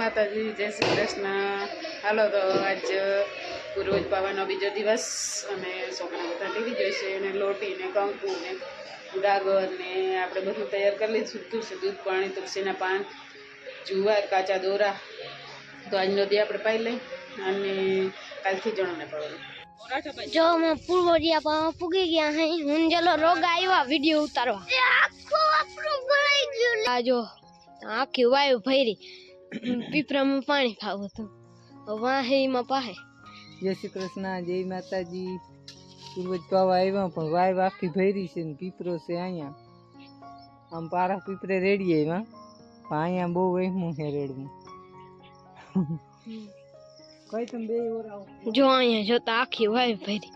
માતાજી જય શ્રી કૃષ્ણ. હાલો તો આજ પૂર્વજ પાવાનો બીજો દિવસ અને છોકરા બધા ટીવી જોઈશે અને લોટી ને કંકુ ને ગાગર ને આપણે બધું તૈયાર કરી લઈશું તુલસી દૂધ પાણી તુલસીના પાન જુવાર કાચા દોરા. તો આજનો દી આપણે પાઈ લઈ અને કાલથી જણાને પડે જો હું પૂર્વજિયા પાવા પૂગી ગયા હે હું જલો રોગ આવ્યા વીડિયો ઉતારવા. આખું આપણું ભરાઈ ગયું આ જો આખી વાયુ ભરી. પીપરામાં પાણી ખાવું હતું. એમાં પાહે. જય શ્રી કૃષ્ણ જય માતાજી. પૂર્વજ પાવા આવ્યા પણ વાય વાખી ભરી છે ને પીપરો છે અહીંયા. આમ પારા પીપરે રેડી આવ્યા. પણ અહીંયા બહુ વહેમું છે રેડવું. કઈ તમે બે જો અહીંયા જોતા આખી વાય ભરી.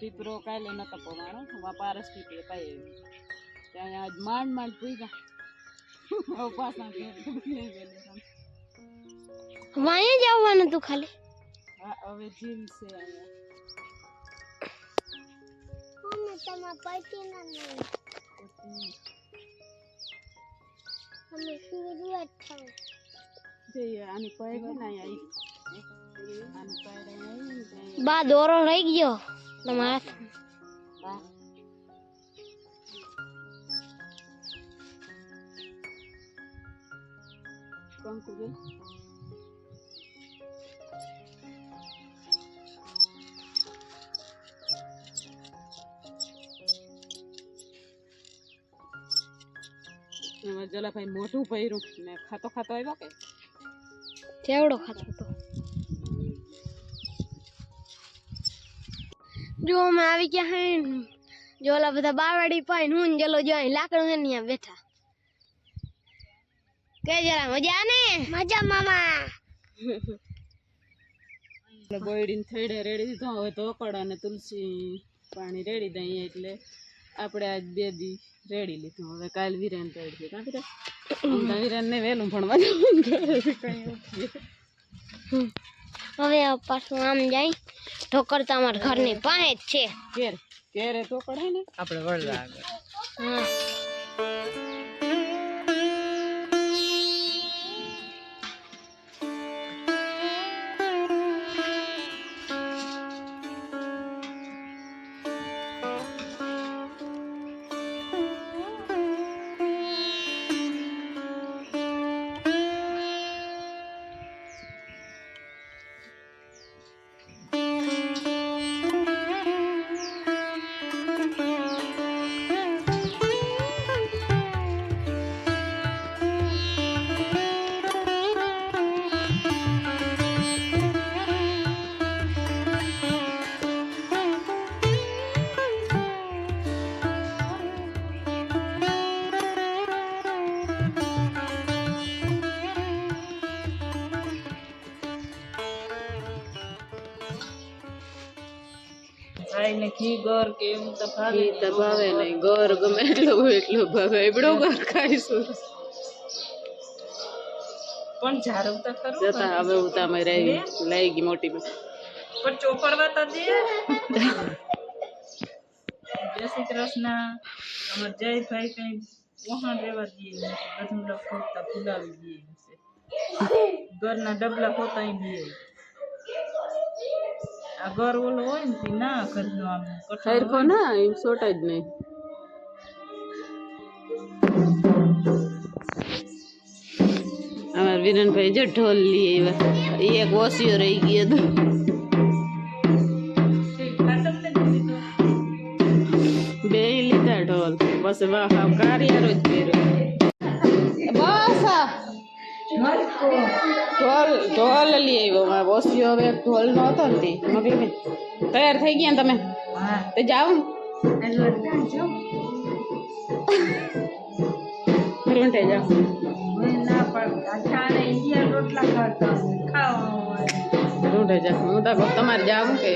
પીપરો કાલે નતો પવાણો વા પારસ પીપરે પાઈ આવ્યો ત્યાં આજ માંડ માંડ ઘેર ગમે વેલે. વાયા જ આવવાનું તું ખાલી. હા હવે જીમ છે અહીંયા. તમારા પતિ ના અમે સુરત થાવ જઈએ આની પાય છે ને અહીંયા આની પાય અહીંયા બા દોરો રહી ગયો. તમારા હાથમાં. હા કંકુ ગઈ એમાં જલાભાઈ મોઢું પહેર્યું ને ખાતો ખાતો આવ્યો કે ચેવડો ખાતો હતો જો અમે આવી ગયા હે ને, જો ઓલા બધા બાવાડી પાઈ હું જલો જો અહીં લાકડું છે ને અહીંયા બેઠા. કે જરા મજા ને? મજા મામા. એટલે બોયડીને થેડે રેડી દીધો હવે તો અને તુલસી પાણી રેડી દઈએ એટલે આપણે આજ બે દી રેડી લીધું. હવે કાલ વિરાન રેડી કાં વિરાન? વિરાન ને વહેલું ભણવા જવું ઘરે કઈ. હવે પાછું આમ જાય. ઠોકર તો અમારા ઘરની પાસે જ છે. ઘેર ઘેરે ઠોકર હે ને? આપણે વળવા આગળ. હા. ખાઈને ઘી ગર કે એવું તો ભાવે તો ભાવે નહીં ગર ગમે એટલો હોય એટલો ભાવે એવડો ગર ખાઈશું. પણ ઝાડવ તો ખરું જતા હવે ઉતામાં રહી લઈ ગઈ મોટી પણ ચોપડવા તો દે. જય શ્રી કૃષ્ણ. અમાર જયભાઈ કઈ વહાણ રહેવા દઈએ. બધું લખોતા ફુલાવી દઈએ ઘરના ડબલા હોતા દઈએ. ઘર ઓલો હોય ને તે ના ઘરનો આમ સરખો ના એમ સોટા જ નહીં. અમારા વિરનભાઈ જો ઢોલ લઈ આવ્યા. એ એક ઓસિયો રહી ગયો તો. બે લીધા ઢોલ. બસ વાહ કારિયારો જ પહેર્યો ઢોલ ઢોલ લઈ આવ્યો મારે ઓસિયો હવે ઢોલ નો હતો ને તે. બેન તૈયાર થઈ ગયા તમે? તે જાઓ. રૂંટે જાઓ. રૂંટે જાઓ. હું તો તમારે જાવું કે?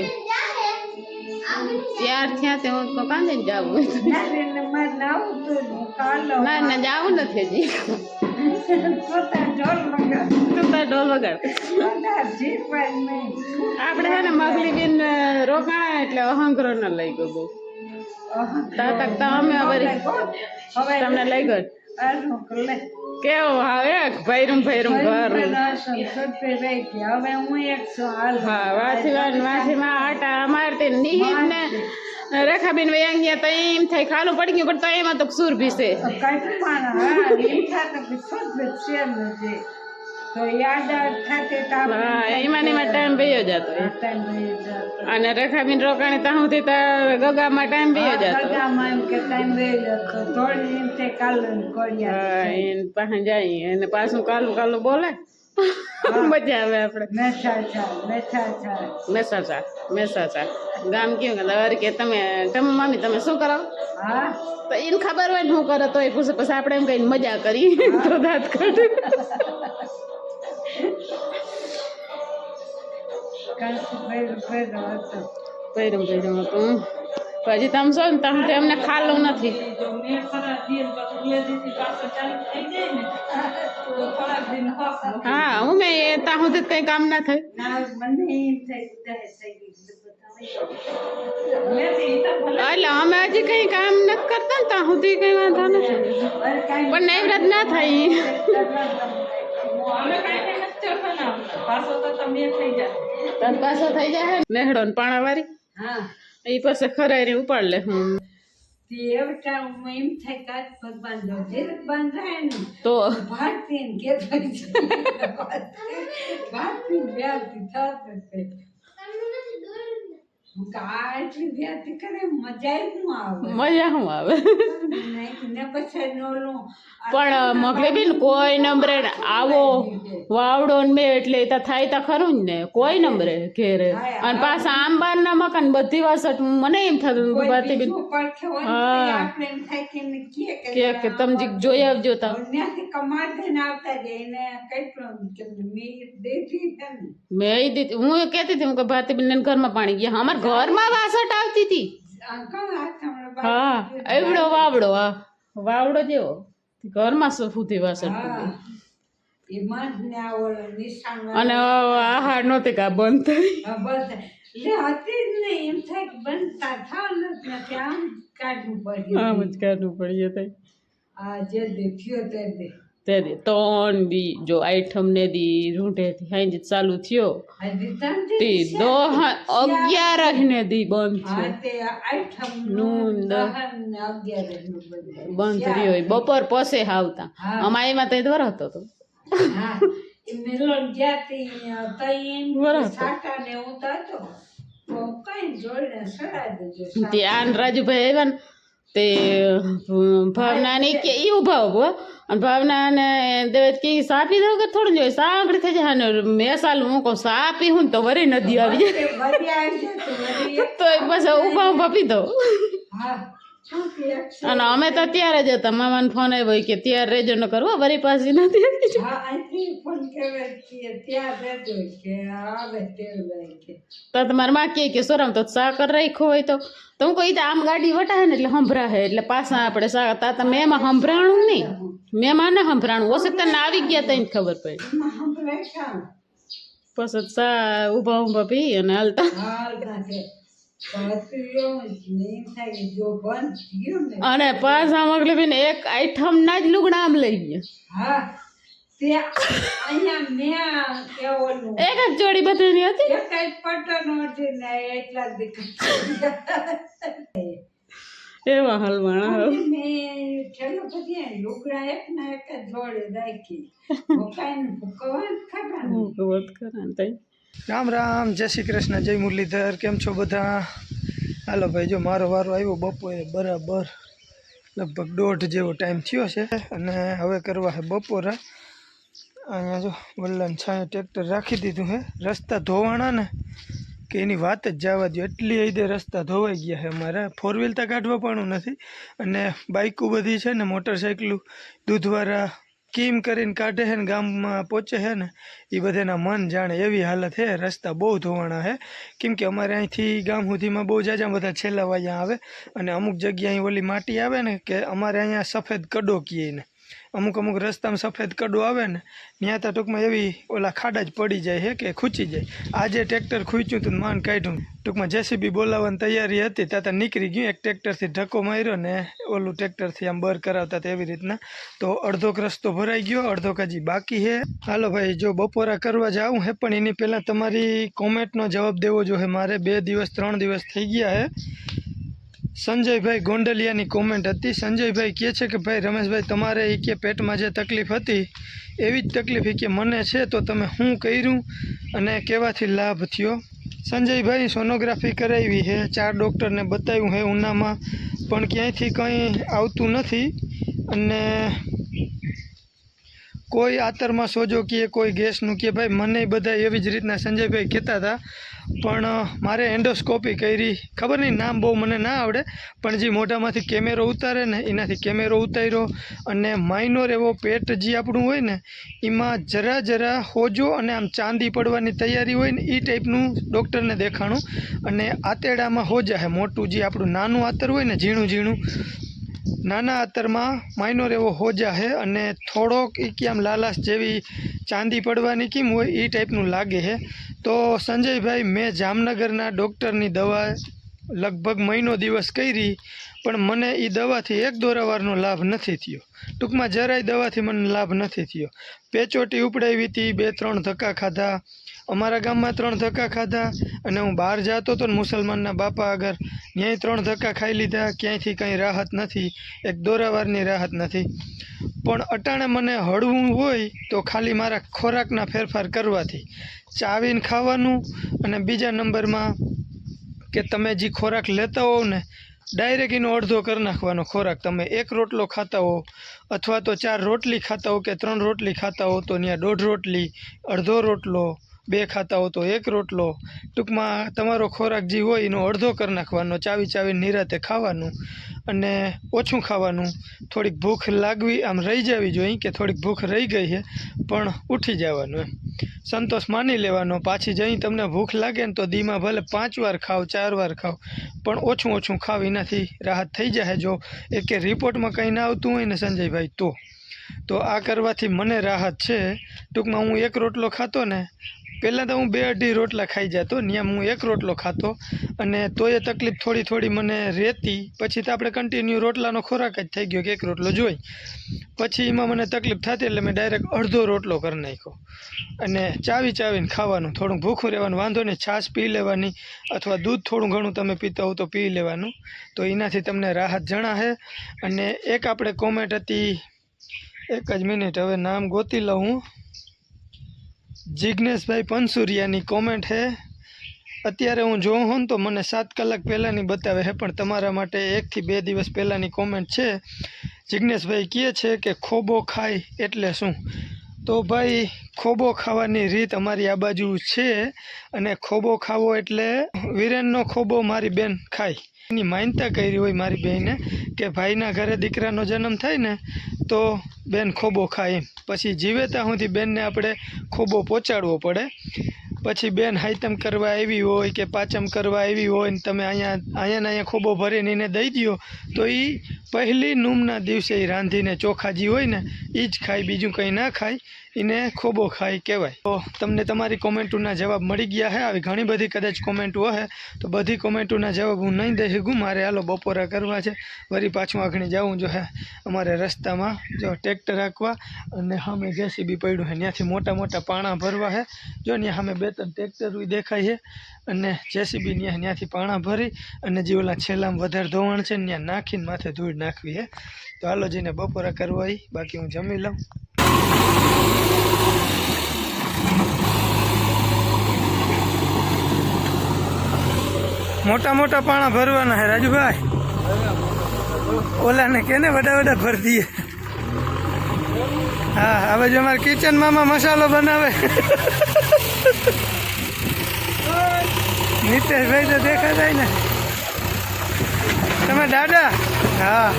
ત્યાર થયા તે હું તો કાંદે જવું. ના ના. જાવું નથી હજી. તું ઢોલ વગાડ આપણે છે ને મગલી બેન રોકાણા એટલે અહંગ્રહ ન લઈ ગયો બહુ. તક તો અમે હવે તમને લઈ ગયો. કેવું? હવે ભૈરું ભૈરું ઘર. હા વાથી વાન વાથી માં આટા અમારતી નિહિત ને રેખાબેન વયા ગયા તો એમ થાય ખાલું પડી ગયું પણ તો એમાં તો સુર ભીસે. હા એમાં એમાં ટાઈમ ભયો જતો અને રેખાબેન રોકાણી તા સુધી તો ગગામાં ટાઈમ ભયો જતો. હા એને પાસે જાય અને પાછું કાલું કાલું બોલે. મજા આવે આપણે મેસાચા મેસાચા ગામ કેવું કે કે તમે તમે મામી તમે શું કરો? તો એને ખબર હોય ને શું કરો તો એ પૂછે. પછી આપણે એમ કહીને મજા કરી. તો દાંત કાઢે. પહેર્યું પહેર્યું હતું પછી તમે છો ને, તમે તો એમને ખાલું નથી. હા, હું મેં ત્યાં સુધી કઈ કામ ના થાય. એટલે અમે હજી કઈ કામ નથી કરતા ને, ત્યાં સુધી કઈ વાંધો નથી. પણ નૈવ્રત ના થાય. તન પાછો થઈ જાય નેહડો ને પાણા વાળી એ પાસે ખરાઈ ઉપાડ લે હું. તો મજા શું આવે. પણ કોઈ નંબરે આવો વાવડો ને બે એટલે તો થાય તો ખરું જ ને કોઈ નંબરે ઘેરે. અને પાછા આંબાના મકાન બધી વાસટ મને એમ થતું બાતી બેન હા. કે કે તમે જીક જોઈ આવજો તમે મેં દીધી હું કહેતી હતી હું કે ભારતી બેન ઘરમાં પાણી ગયા અમારા ઘરમાં વાસટ આવતી હતી. હા એવડો વાવડો હા. વાવડો જેવો. ઘરમાં સુધી વાસટ. અને આહાર નહોતી કા બંધ થઈ કાઢવું પડી થઈ તે દી ત્રણ દી જો આઈટમ ને દી રૂંઢેથી હાંજે ચાલુ થયો. તી દો અગિયાર ને દી બંધ થયો. નૂન બંધ રહ્યો બપોર પસે આવતા. અમારે એમાં તે દ્વાર હતો. તો ત્યાં રાજુભાઈ આવ્યા ને તે ભાવના ને કે ઈ ઊભા ઊભો અને ભાવના ને દેવેત કે સાપી દઉં કે થોડું જોઈએ સા થઈ જાય. ને મેં સાલું હું કહું સાપી હું ને તો વરે નદી આવી જાય. તો બસ ઊભા ઊભા ઊભા પીધો અને અમે તો ત્યારે જ હતા. મામાને ફોન આવ્યો કે ત્યારે રેજો ન કરવો વરી પાછી નથી. તો તમારા માં કે સોરામ તો સાકર રાખ્યો હોય તો. તો હું કહી આમ ગાડી વટાવે ને એટલે સંભળાશે એટલે પાછા આપણે સા તા તમે એમાં સંભળાણું નહીં. મેં સંભરાણું. હો સંભળાણું ના આવી ગયા તઈને ખબર પડી. પછી સા ઊભા ઊભા પી અને હાલતા. અને પાછા મગલી બેન એક આઈટમ ના જ લુગડા આમ લઈ ગયા. એક જ જોડી બધાની હતી? એવા હલવાણા હું. રામ રામ જય શ્રી કૃષ્ણ જય મુરલીધર કેમ છો બધા? હાલો ભાઈ જો મારો વારો આવ્યો બપોરે બરાબર લગભગ દોઢ જેવો ટાઈમ થયો છે અને હવે કરવા છે બપોરા. અહીંયા જો વલ્લન છાંય ટ્રેક્ટર રાખી દીધું છે રસ્તા ધોવાણા ને કે એની વાત જ જવા દો એટલી હદે રસ્તા ધોવાઈ ગયા છે અમારે. ફોર વ્હીલ તો કાઢવા નથી. અને બાઇકો બધી છે ને મોટરસાઇકલું દૂધવાળા, કેમ કરીને કાઢે છે ને, ગામમાં પહોંચે છે ને એ બધાના મન જાણે એવી હાલત છે. રસ્તા બહુ ધોવાણા છે. કેમ કે અમારે અહીંથી ગામ સુધીમાં બહુ જાજા બધા છેલ્લા વાયા આવે. અને અમુક જગ્યાએ ઓલી માટી આવે ને, કે અમારે અહીંયા સફેદ કડો કીએ ને અમુક અમુક રસ્તામાં સફેદ કડો આવે ને ત્યાં તો ટૂંકમાં એવી ઓલા ખાડા જ પડી જાય હે કે ખૂંચી જાય. આજે ટ્રેક્ટર ખૂંચ્યું હતું માન કાઢ્યું. ટૂંકમાં જેસીબી બોલાવવાની તૈયારી હતી, ત્યાં નીકળી ગયું, એક ટ્રેક્ટરથી ધક્કો માર્યો ને ઓલું ટ્રેક્ટરથી આમ બર કરાવતા હતા એવી રીતના. તો અડધોક રસ્તો ભરાઈ ગયો અડધોક હજી બાકી હે. હાલો ભાઈ, જો બપોરા કરવા જાઉં હે, પણ એની પહેલાં તમારી કોમેન્ટનો જવાબ દેવો જોઈએ મારે બે દિવસ, ત્રણ દિવસ થઈ ગયા હે. સંજયભાઈ ગોંડલિયાની કોમેન્ટ હતી. સંજયભાઈ કહે છે કે, ભાઈ રમેશભાઈ, તમારે એ કે પેટમાં જે તકલીફ હતી, એવી જ તકલીફ એ કે મને છે, તો તમે શું કર્યું અને કેવાથી લાભ થયો? સંજયભાઈ, સોનોગ્રાફી કરાવી છે ચાર ડૉક્ટરને બતાવ્યું છે ઉનામાં, પણ ક્યાંયથી કંઈ આવતું નથી અને કોઈ આતરમાં સોજો કહે કોઈ ગેસનું કહે ભાઈ, મને બધા એવી જ રીતના સંજયભાઈ કહેતા હતા. પણ મારે એન્ડોસ્કોપી કરી, ખબર નહીં, નામ બહુ મને ના આવડે, પણ જે મોઢામાંથી કેમેરો ઉતારે ને, એનાથી કેમેરો ઉતાર્યો અને માઇનોર એવો પેટ જે આપણું હોય ને, એમાં જરા જરા હોજો અને આમ ચાંદી પડવાની તૈયારી હોય ને એ ટાઈપનું ડૉક્ટરને દેખાણું. અને આતેડામાં હોજા હે, મોટું જે આપણું નાનું આતર હોય ને, ઝીણું ઝીણું નાના અતરમાં માઇનોર એવો હોજા છે અને થોડોક એ કે આમ લાલાશ જેવી ચાંદી પડવાની કેમ હોય એ ટાઈપનું લાગે છે તો સંજયભાઈ, મેં જામનગરના ડૉક્ટરની દવા લગભગ મહિનો દિવસ કરી, પણ મને એ દવાથી એક દોરાવારનો લાભ નથી થયો. ટૂંકમાં જરાય દવાથી મને લાભ નથી થયો. પેચોટી ઉપડાવી હતી, બે ત્રણ ધક્કા ખાધા અમારા ગામમાં ત્રણ ધક્કા ખાધા અને હું બહાર જતો હતો ને મુસલમાનના બાપા આગળ ત્યાંય ત્રણ ધક્કા ખાઈ લીધા, ક્યાંયથી કંઈ રાહત નથી, એક દોરાવારની રાહત નથી. પણ અટાણે મને હળવું હોય તો ખાલી મારા ખોરાકના ફેરફાર કરવાથી. ચાવીને ખાવાનું અને બીજા નંબરમાં કે તમે જે ખોરાક લેતા હોવ ને ડાયરેક્ટ એનો અડધો કરી નાખવાનો ખોરાક. તમે એક રોટલો ખાતા હો અથવા તો ચાર રોટલી ખાતા હો કે ત્રણ રોટલી ખાતા હો તો ત્યાં દોઢ રોટલી, અડધો રોટલો બે ખાતા હો તો એક રોટલો. ટૂંકમાં તમારો ખોરાક જે હોય એનો અડધો કરી નાખવાનો, ચાવી ચાવી નિરાતે ખાવાનું અને ઓછું ખાવાનું. થોડીક ભૂખ લાગવી આમ રહી જવી જોઈએ કે થોડીક ભૂખ રહી ગઈ છે, પણ ઉઠી જવાનું એમ. સંતોષ માની લેવાનો, પાછી જઈ તમને ભૂખ લાગે ને તો દીમાં ભલે પાંચ વાર ખાવ, ચાર વાર ખાવ, પણ ઓછું ઓછું ખાવ, એનાથી રાહત થઈ જાય જો એકે રિપોર્ટમાં કંઈ ના આવતું હોય ને સંજયભાઈ, તો. તો આ કરવાથી મને રાહત છે. ટૂંકમાં હું એક રોટલો ખાતો ને પહેલાં તો હું બે અઢી રોટલા ખાઈ જતો ત્યાં હું એક રોટલો ખાતો. અને તોય તકલીફ થોડી થોડી મને રહેતી. પછી તો આપણે કન્ટિન્યુ રોટલાનો ખોરાક જ થઈ ગયો કે એક રોટલો જોઈ. પછી એમાં મને તકલીફ થતી એટલે મેં ડાયરેક્ટ અડધો રોટલો કરી નાખ્યો. અને ચાવી ચાવીને ખાવાનું થોડું ભૂખું રહેવાનું, વાંધો નહીં, છાશ પી લેવાની, અથવા દૂધ થોડું ઘણું તમે પીતા હો તો પી લેવાનું. તો એનાથી તમને રાહત જણાશે. અને એક આપણે કોમેન્ટ હતી, એક જ મિનિટ હવે નામ ગોતી લઉં હું. જિજ્ઞેશભાઈ પનસુરિયાની કોમેન્ટ હે અત્યારે હું જોઉં હોઉં તો મને સાત કલાક પહેલાંની બતાવે છે, પણ તમારા માટે એકથી બે દિવસ પહેલાંની કોમેન્ટ છે. જિજ્ઞેશભાઈ કહે છે કે ખોબો ખાય એટલે શું? તો ભાઈ, ખોબો ખાવાની રીત અમારી આ બાજુ છે અને ખોબો ખાવો એટલે વિરેનનો ખોબો મારી બેન ખાય. એની માન્યતા કરી હોય મારી બહેને કે ભાઈના ઘરે દીકરાનો જન્મ થાય ને, તો બેન ખોબો ખાય એમ. પછી જીવે ત્યાં સુધી બેનને આપણે ખોબો પહોંચાડવો પડે. પછી બેન હાઈતમ કરવા આવી હોય કે પાચમ કરવા આવી હોય ને તમે અહીંયા અહીંયા ને અહીંયા ખોબો ભરીને એને દઈ દો તો એ પહેલી નૂમના દિવસે એ રાંધીને ચોખા જે હોય ને એ જ ખાય, બીજું કંઈ ના ખાય એને ખોબો ખાય કહેવાય. તો તમને તમારી કોમેન્ટોના જવાબ મળી ગયા હે. આવી ઘણી બધી કદાચ કોમેન્ટો હે, તો બધી કોમેન્ટોના જવાબ હું નહીં દઈ શકું. મારે હાલો બપોરા કરવા છે. વળી પાછું આગળ જવું જો હે. અમારે રસ્તામાં જો ટ્રેક્ટર રાખવા અને સામે જેસીબી પડ્યું હે. ત્યાંથી મોટા મોટા પાણા ભરવા હે. જો ત્યાં સામે બે ત્રણ ટ્રેક્ટર દેખાય છે અને જેસીબી ત્યાં ત્યાંથી પાણા ભરી અને જે ઓલા છેલ્લામાં વધારે ધોવાણ છે ત્યાં નાખીને માથે ધૂળ નાખવી છે. તો હાલો જઈને બપોરા કરવા બાકી હું જમી લઉં. મોટા મોટા પાણા ભરવાના હે રાજુભાઈ? ઓલાને કેને વડા વડા ભર દઈએ? હા હવે જો અમારે કિચન મામા મસાલો બનાવે. નીતેશભાઈ તો દેખાતા જાય ને. તમે દાદા? હા.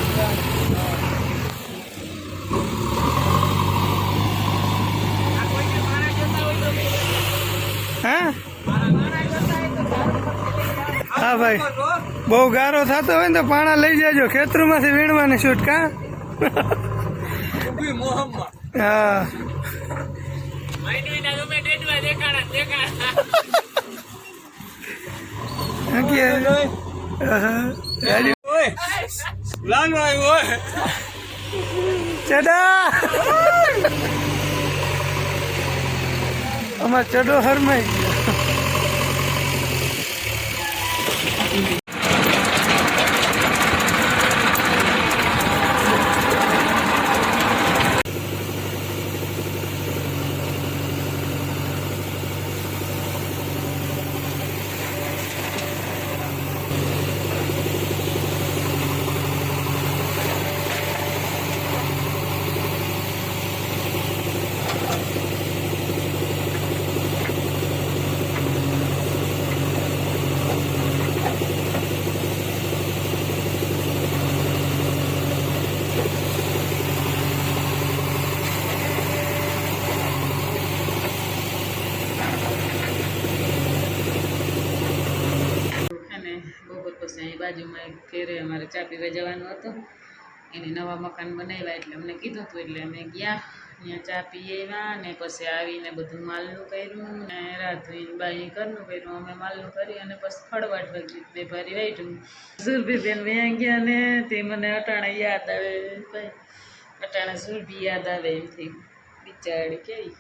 હા? ભાઈ. બહુ ગારો થતો હોય ને તો પાણા લઈ જજો. ખેતરમાંથી વીણવાની શૂટ કા? હા. કહે? આહા. ચડા અમાર ચડો હરમાઈ. ગયો અને બપોર પછી અહીં બાજુમાં એક ઘેરે અમારે ચા પીવા જવાનું હતું. એને નવા મકાન બનાવ્યા એટલે અમને કીધું હતું એટલે અમે ગયા. ત્યાં ચા પી આવ્યા ને પછી આવીને બધું માલનું કર્યું ને રાત ધોઈને બાઈ ઘરનું કર્યું. અમે માલનું કર્યું અને પછી ખડવાટ વાગી બે ભારી વાઈટું સુરભીબેન વ્યાં ગયા ને તે મને અટાણે યાદ આવે. અટાણે સુરભી યાદ આવે એમથી બિચારી કેવી.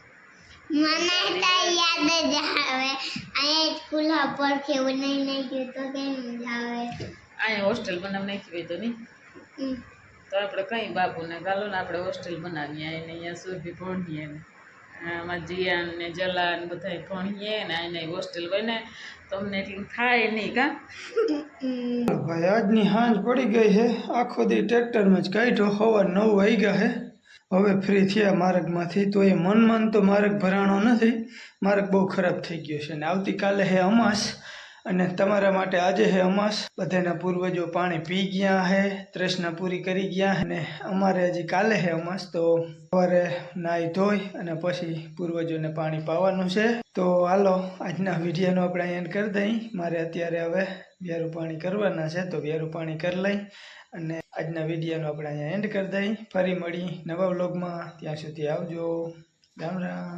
મને તો યાદ જ આવે. અહીંયા સ્કૂલ પર કેવું નહીં નહીં ગયું તો કેમ જ આવે. અહીંયા હોસ્ટેલ બનાવી નાખી હોય તો નહીં? તો આપણે કઈ બાપુને? ગાલો ને આપણે હોસ્ટેલ બનાવીએ એને અહીંયા સુરભી ભણીએ ને. આમાં જીયાન ને જલા ને બધા ભણીએ ને એને હોસ્ટેલ બને. તમને એટલું થાય નહીં કા? ભાઈ આજની સાંજ પડી ગઈ છે આખો દી ટ્રેક્ટરમાં જ કાઢ્યો સવાર નવ વાગ્યા હે. છે હવે ફ્રી થયા માર્ગમાંથી તો એ મન મન તો માર્ગ ભરાણો નથી. માર્ગ બહુ ખરાબ થઈ ગયો છે અને આવતીકાલે હે અમાસ. અને તમારા માટે આજે હે અમાસ. બધાના પૂર્વજો પાણી પી ગયા હે, તૃષ્ણા પૂરી કરી ગયા અને અમારે હજી કાલે હે અમાસ, તો સવારે નાહી ધોઈ અને પછી પૂર્વજોને પાણી પાવાનું છે. તો હાલો, આજના વિડીયોનો આપણે એન્ડ કરી દઈ. મારે અત્યારે હવે વ્યારું પાણી કરવાના છે, તો વ્યારું પાણી કરી લઈ અને આજના વિડીયોનો આપણે અહીંયા એન્ડ કરી દઈ. ફરી મળી નવા વ્લોગમાં. ત્યાં સુધી આવજો. રામ રામ.